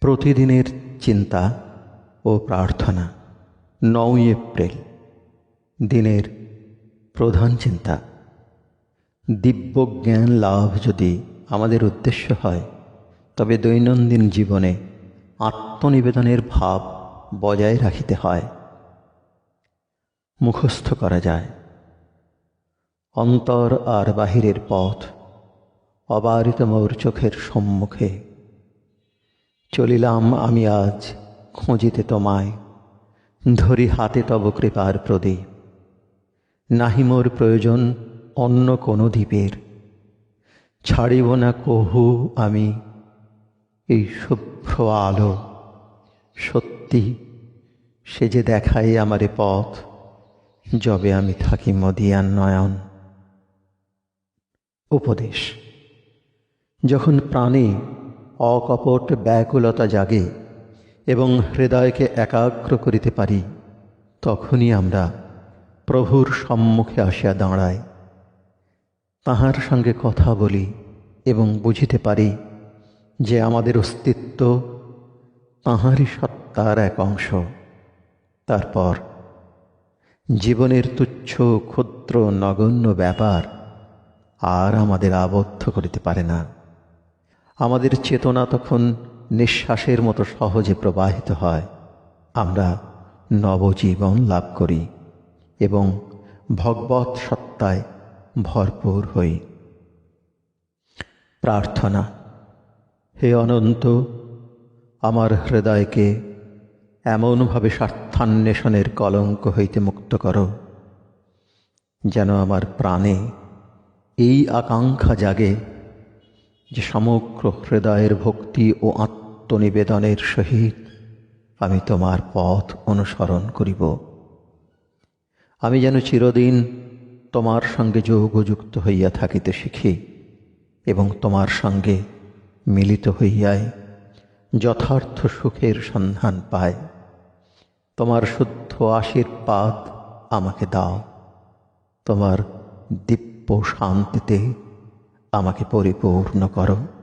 প্রতিদিনের চিন্তা ও প্রার্থনা। নয় এপ্রিল, দিনের প্রধান চিন্তা। দিব্য জ্ঞান লাভ যদি আমাদের উদ্দেশ্য হয়, তবে দৈনন্দিন জীবনে আত্মনিবেদনের ভাব বজায় রাখিতে হয়। মুখস্থ করা যায়। অন্তর আর বাহিরের পথ অবারিত মোর চোখের সম্মুখে চলিলাম আমি আজ খুঁজিতে তোমায়। ধরি হাতে তব কৃপার প্রদীপ। নাহি মোর প্রয়োজন অন্য কোনো দ্বীপের। ছাড়িব না কহু আমি এই শুভ্র আলো। সত্যি সে যে দেখাই আমারে পথ, যবে আমি থাকি মদিয়ান নয়ন। উপদেশ, যখন প্রাণে অকপট ব্যাকুলতা জাগে এবং হৃদয়কে একাগ্র করিতে পারি, তখনই আমরা প্রভুর সম্মুখে আসিয়া দাঁড়াই। তাহার সঙ্গে কথা বলি এবং বুঝিতে পারি যে আমাদের অস্তিত্ব তাহারই সত্তার এক অংশ। তারপর জীবনের তুচ্ছ, ক্ষুদ্র, নগণ্য ব্যাপার আর আমাদের আবদ্ধ করিতে পারে না। আমাদের চেতনা তখন নিঃশ্বাসের মতো সহজে প্রবাহিত হয়। আমরা নবজীবন লাভ করি এবং ভগবত সত্তায় ভরপুর হই। প্রার্থনা, হে অনন্ত, আমার হৃদয়কে এমনভাবে স্বার্থান্বেষণের কলঙ্ক হইতে মুক্ত করো, যেন আমার প্রাণে এই আকাঙ্ক্ষা জাগে যে সমগ্র হৃদয়ের ভক্তি ও আত্মনিবেদনের সহিত আমি তোমার পথ অনুসরণ করিব। আমি যেন চিরদিন তোমার সঙ্গে যোগযুক্ত হইয়া থাকিতে শিখি এবং তোমার সঙ্গে মিলিত হইয়াই যথার্থ সুখের সন্ধান পায় তোমার শুদ্ধ আশীর্বাদ আমাকে দাও। তোমার দিব্য শান্তিতে আমাকে পরিপূর্ণ করো।